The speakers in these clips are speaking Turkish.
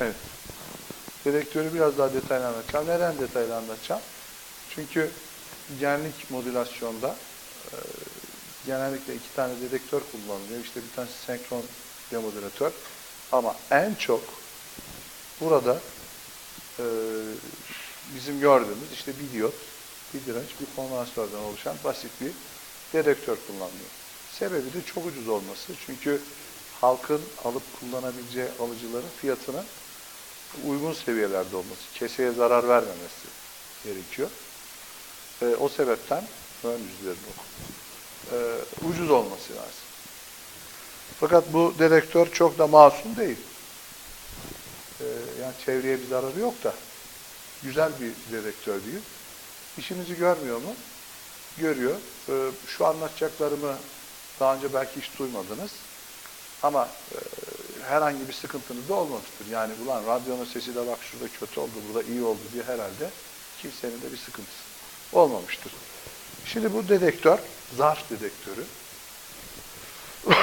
Evet. Dedektörü biraz daha detaylı anlatacağım. Neden detaylı anlatacağım? Çünkü genlik modülasyonda e, genellikle iki tane dedektör kullanılıyor. İşte bir tanesi senkron demodülatör. Ama en çok burada e, bizim gördüğümüz işte bir diyot, bir direnç, bir kondansatörden oluşan basit bir dedektör kullanılıyor. Sebebi de çok ucuz olması. Çünkü halkın alıp kullanabileceği alıcıların fiyatına uygun seviyelerde olması, keseye zarar vermemesi gerekiyor. E, o sebepten ön yüzleri. E, ucuz olması lazım. Fakat bu dedektör çok da masum değil. E, yani çevreye bir zararı yok da güzel bir dedektör değil. İşimizi görmüyor mu? Görüyor. E, şu anlatacaklarımı daha önce belki hiç duymadınız. Ama e, herhangi bir sıkıntınız da olmamıştır. Yani ulan radyonun sesi de bak şurada kötü oldu, burada iyi oldu diye herhalde kimsenin de bir sıkıntısı olmamıştır. Şimdi bu dedektör, zarf dedektörü.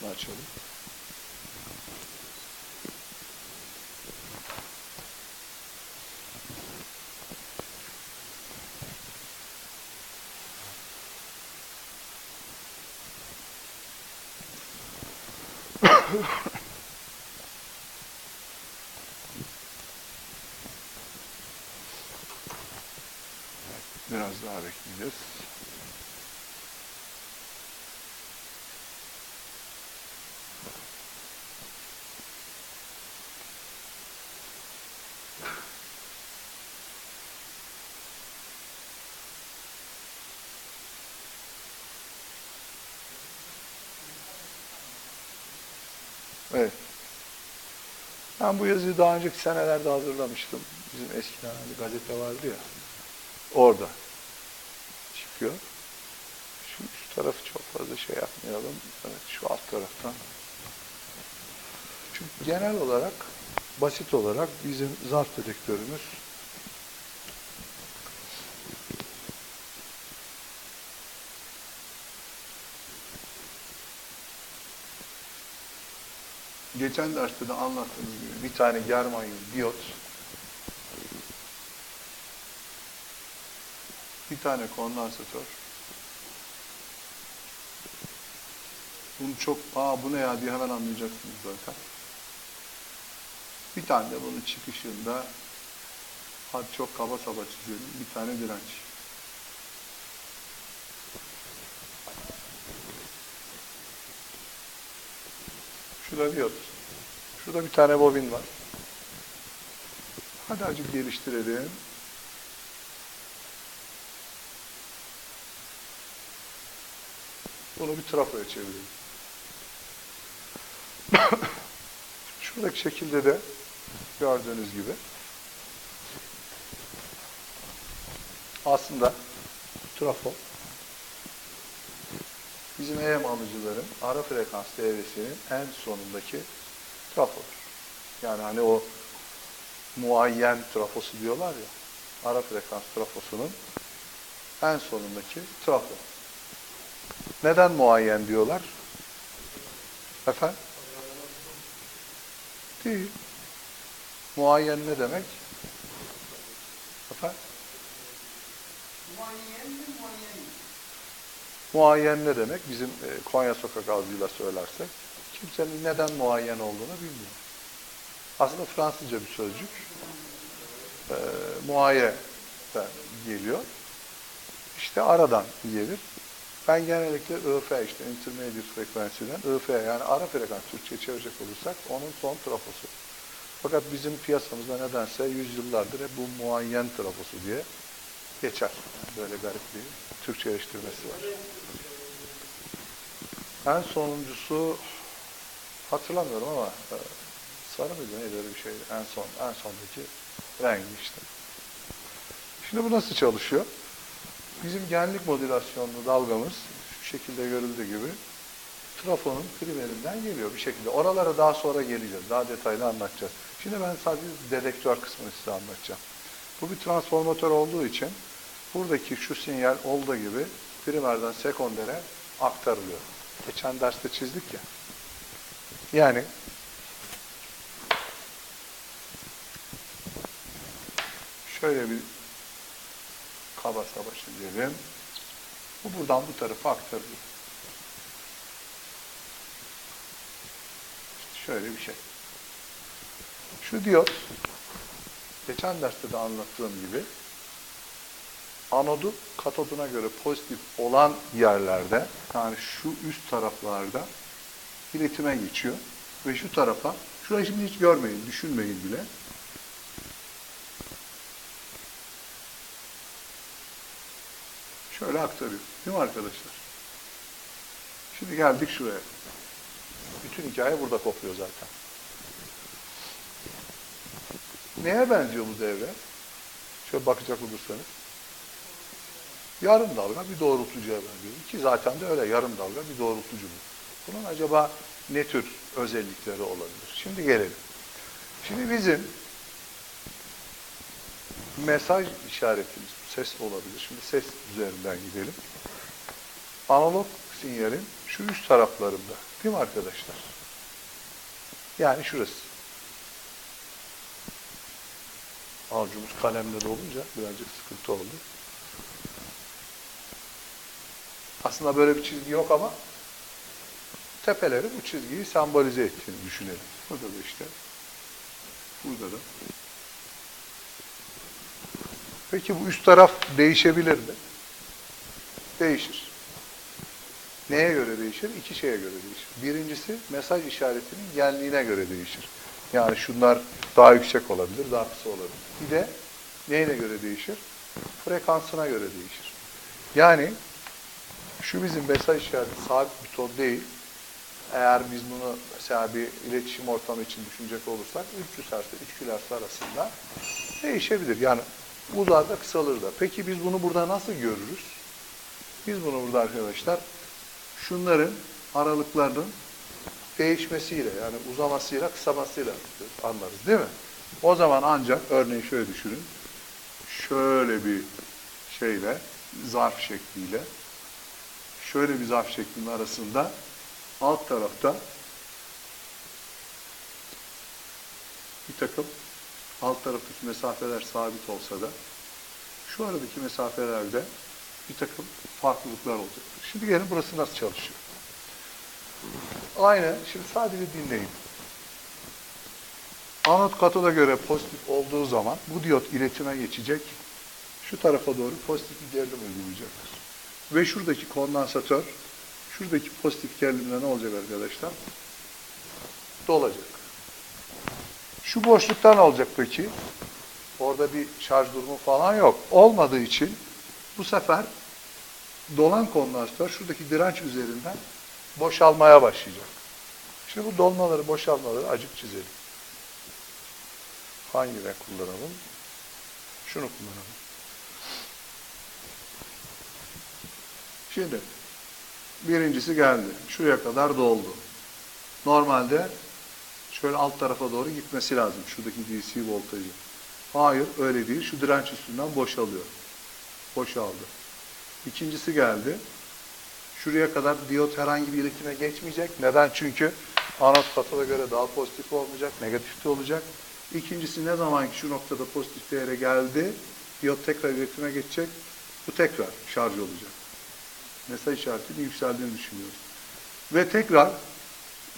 Şunu açalım. Biraz daha bekleyeceğiz. Evet. Ben bu yazıyı daha önceki senelerde hazırlamıştım. Bizim eskiden bir gazete vardı ya. Orada çıkıyor. Şu üst tarafı çok fazla şey yapmayalım. Evet şu alt taraftan. Çünkü genel olarak basit olarak bizim zarf dedektörümüz geçen derste de anlattığımız gibi bir tane germanyum diyot bir tane kondansatör. Bunu çok aa bu ne ya? diye hemen anlayacaksınız zaten. Bir tane de bunun çıkışında hadi çok kaba saba çiziyorum. bir tane direnç. Şurada diyot. Şurada bir tane bobin var. Hadi azıcık geliştirelim. Bunu bir trafoya çevirelim. Şuradaki şekilde de gördüğünüz gibi aslında trafo bizim EM alıcıların ara frekans devresinin en sonundaki trafodur. Yani hani o muayyen trafosu diyorlar ya, ara frekans trafosunun en sonundaki trafo. Neden muayyen diyorlar? Efendim? Değil. Muayyen ne demek? Efendim? Muayyen ne demek? Bizim e, Konya sokak ağzıyla söylersek. Kimsenin neden muayyen olduğunu bilmiyor. Aslında Fransızca bir sözcük. E, muayyeden geliyor. İşte aradan gelir. Ben genellikle IF işte intermediate frequency'den IF yani ara frekans Türkçe'ye çevirecek olursak onun son trafosu. Fakat bizim piyasamızda nedense yüzyıllardır hep bu muayyen trafosu diye geçer. Böyle garip bir Türkçeleştirmesi var. En sonuncusu hatırlamıyorum ama e, sarı mıydı neydi öyle bir şeydi. En son, en sondaki rengi işte. Şimdi bu nasıl çalışıyor? Bizim genlik modülasyonlu dalgamız şu şekilde görüldüğü gibi trafonun primerinden geliyor bir şekilde. Oralara daha sonra geleceğiz. Daha detaylı anlatacağız. Şimdi ben sadece dedektör kısmını size anlatacağım. Bu bir transformatör olduğu için buradaki şu sinyal olduğu gibi primerden sekondere aktarılıyor. Geçen derste çizdik ya. Yani şöyle bir kaba saba çizelim. Bu buradan bu tarafa aktarılıyor. İşte şöyle bir şey. Şu diyot, geçen derste de anlattığım gibi, anodu katoduna göre pozitif olan yerlerde, yani şu üst taraflarda iletime geçiyor. Ve şu tarafa, şurayı şimdi hiç görmeyin, düşünmeyin bile. Şöyle aktarıyor. Değil mi arkadaşlar? Şimdi geldik şuraya. Bütün hikaye burada kopuyor zaten. Neye benziyor bu devre? Şöyle bakacak olursanız. Yarım dalga bir doğrultucuya benziyor. Ki zaten de öyle yarım dalga bir doğrultucu bu. Bunun acaba ne tür özellikleri olabilir? Şimdi gelelim. Şimdi bizim mesaj işaretimiz, ses olabilir. Şimdi ses üzerinden gidelim. Analog sinyalin şu üst taraflarında. Değil mi arkadaşlar? Yani şurası. Avucumuz kalemle de olunca birazcık sıkıntı oldu. Aslında böyle bir çizgi yok ama tepeleri bu çizgiyi sembolize ettiğini düşünelim. Burada da işte. Burada da. Peki bu üst taraf değişebilir mi? Değişir. Neye göre değişir? İki şeye göre değişir. Birincisi mesaj işaretinin genliğine göre değişir. Yani şunlar daha yüksek olabilir, daha kısa olabilir. Bir de neyine göre değişir? Frekansına göre değişir. Yani şu bizim mesaj işareti sabit bir ton değil. Eğer biz bunu mesela bir iletişim ortamı için düşünecek olursak 300 Hz ile 3 kHz arasında değişebilir. Yani uzar da kısalır da. Peki biz bunu burada nasıl görürüz? Biz bunu burada arkadaşlar şunların aralıklarının değişmesiyle yani uzamasıyla kısamasıyla anlarız değil mi? O zaman ancak örneğin şöyle düşünün. Şöyle bir şeyle zarf şekliyle şöyle bir zarf şeklinin arasında alt tarafta bir takım alt taraftaki mesafeler sabit olsa da şu aradaki mesafelerde bir takım farklılıklar olacaktır. Şimdi gelin burası nasıl çalışıyor? Aynı, şimdi sadece dinleyin. Anot katoda göre pozitif olduğu zaman bu diyot iletime geçecek. Şu tarafa doğru pozitif bir gerilim uygulayacaktır. Ve şuradaki kondansatör, şuradaki pozitif gerilimde ne olacak arkadaşlar? Dolacak. Şu boşlukta ne olacak peki? Orada bir şarj durumu falan yok. Olmadığı için bu sefer dolan kondansatör şuradaki direnç üzerinden boşalmaya başlayacak. Şimdi bu dolmaları, boşalmaları acık çizelim. Hangi renk kullanalım? Şunu kullanalım. Şimdi birincisi geldi. Şuraya kadar doldu. Normalde şöyle alt tarafa doğru gitmesi lazım. Şuradaki DC voltajı. Hayır öyle değil. Şu direnç üstünden boşalıyor. Boşaldı. İkincisi geldi. Şuraya kadar diyot herhangi bir iletime geçmeyecek. Neden? Çünkü anot katoda göre daha pozitif olmayacak, negatif de olacak. İkincisi ne zaman ki şu noktada pozitif değere geldi, diyot tekrar iletime geçecek. Bu tekrar şarj olacak. Mesaj işaretinin yükseldiğini düşünüyoruz. Ve tekrar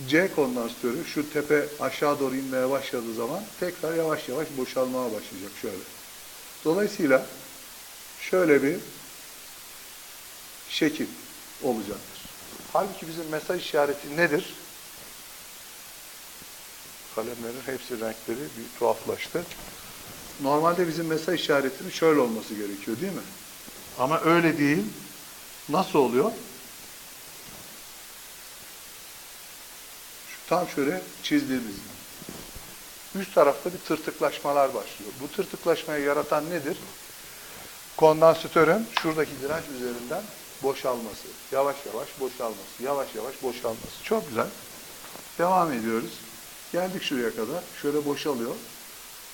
C kondansatörü şu tepe aşağı doğru inmeye başladığı zaman tekrar yavaş yavaş boşalmaya başlayacak şöyle. Dolayısıyla şöyle bir şekil olacaktır. Halbuki bizim mesaj işareti nedir? Kalemlerin hepsi renkleri bir tuhaflaştı. Normalde bizim mesaj işaretinin şöyle olması gerekiyor değil mi? Ama öyle değil. Nasıl oluyor? Şu tam şöyle çizdiğimiz gibi. Üst tarafta bir tırtıklaşmalar başlıyor. Bu tırtıklaşmayı yaratan nedir? Kondansatörün şuradaki direnç üzerinden boşalması. Yavaş yavaş boşalması. Yavaş yavaş boşalması. Çok güzel. Devam ediyoruz. Geldik şuraya kadar. Şöyle boşalıyor.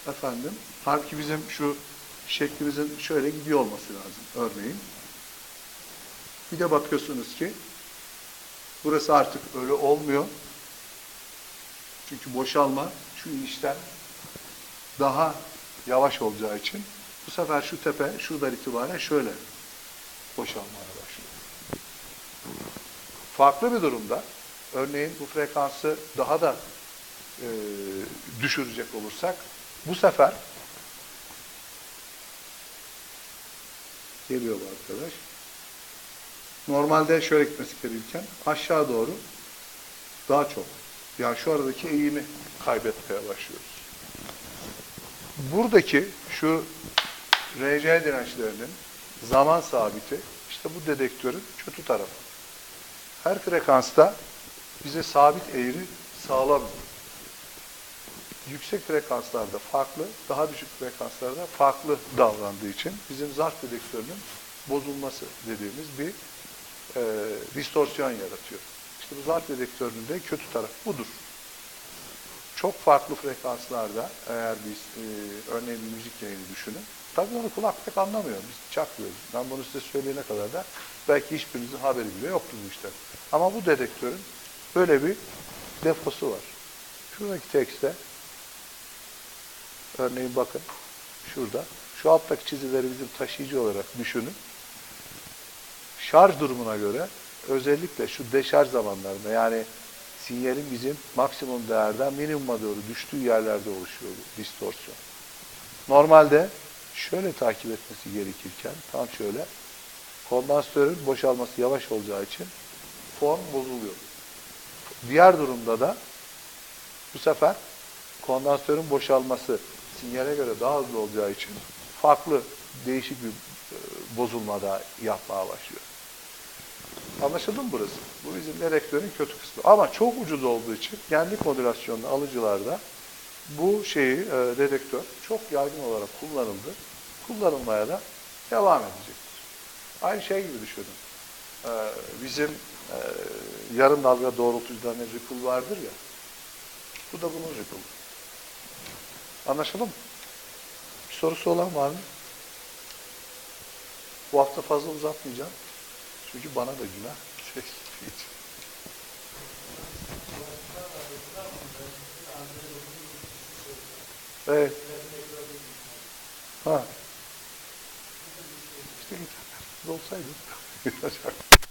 Efendim. Halbuki bizim şu şeklimizin şöyle gidiyor olması lazım. Örneğin. Bir de bakıyorsunuz ki burası artık öyle olmuyor. Çünkü boşalma şu inişten daha yavaş olacağı için bu sefer şu tepe şuradan itibaren şöyle boşalmaya başlıyor. Farklı bir durumda örneğin bu frekansı daha da e, düşürecek olursak bu sefer geliyor bu arkadaş. Normalde şöyle gitmesi gerekirken aşağı doğru daha çok. Yani şu aradaki eğimi kaybetmeye başlıyoruz. Buradaki şu RC dirençlerinin zaman sabiti işte bu dedektörün kötü tarafı. Her frekansta bize sabit eğri sağlamıyor. Yüksek frekanslarda farklı, daha düşük frekanslarda farklı davrandığı için bizim zarf dedektörünün bozulması dediğimiz bir e, distorsiyon yaratıyor. İşte bu zarf dedektörünün de kötü tarafı budur. Çok farklı frekanslarda eğer biz e, örneğin bir müzik yayını düşünün. Tabii onu kulak pek anlamıyor. Biz çaklıyoruz. Ben bunu size söyleyene kadar da belki hiçbirinizin haberi bile yoktur bu işten. Ama bu dedektörün böyle bir defosu var. Şuradaki tekste örneğin bakın şurada şu alttaki çizileri bizim taşıyıcı olarak düşünün. Şarj durumuna göre özellikle şu deşarj zamanlarında yani sinyalin bizim maksimum değerden minimuma doğru düştüğü yerlerde oluşuyor bu distorsiyon. Normalde şöyle takip etmesi gerekirken tam şöyle kondansatörün boşalması yavaş olacağı için form bozuluyor. Diğer durumda da bu sefer kondansatörün boşalması sinyale göre daha hızlı olacağı için farklı değişik bir e, bozulma da yapmaya başlıyor. Anlaşıldı mı burası? Bu bizim dedektörün kötü kısmı. Ama çok ucuz olduğu için genlik modülasyonlu alıcılarda bu şeyi e, dedektör çok yaygın olarak kullanıldı. Kullanılmaya da devam edecektir. Aynı şey gibi düşünün. E, bizim e, yarım dalga doğrultucularında ripple vardır ya. Bu da bunun ripple. Anlaşıldı mı? Bir sorusu olan var mı? Bu hafta fazla uzatmayacağım. Çünkü bana da günah. evet. Ha. İşte internet olsaydı.